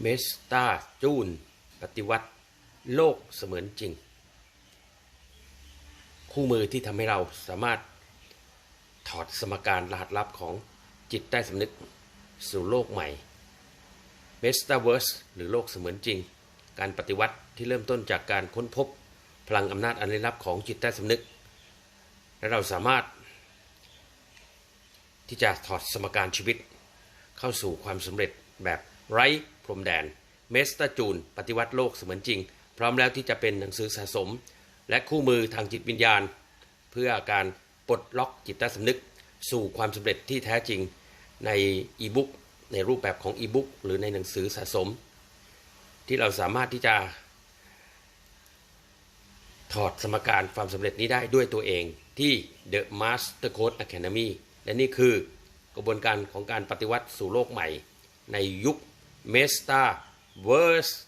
เมสตาจูน ปฏิวัติโลกเสมือนจริง คู่มือที่ทำให้เราสามารถถอดสมการรหัสลับของจิตใต้สำนึกสู่โลกใหม่ m e t a v e r s e หรือโลกเสมือนจริง การปฏิวัติที่เริ่มต้นจากการค้นพบพลังอำนาจอันลึกลับของจิตใต้สำนึก และเราสามารถ ที่จะถอดสมการชีวิตเข้าสู่ความสำเร็จแบบ ไร้พรมแดน เมสตาจูน ปฏิวัติโลกเสมือนจริง พร้อมแล้วที่จะเป็นหนังสือสะสม และคู่มือทางจิตวิญญาณ เพื่อการปลดล็อกจิตใต้สำนึก สู่ความสำเร็จที่แท้จริงในอีบุ๊กในรูปแบบของอีบุ๊กหรือในหนังสือสะสม ที่เราสามารถที่จะ ถอดสมการความสำเร็จนี้ได้ด้วยตัวเองที่ The Master Code Academy และนี่คือกระบวนการของการปฏิวัติสู่โลกใหม่ ในยุค Mestar, verse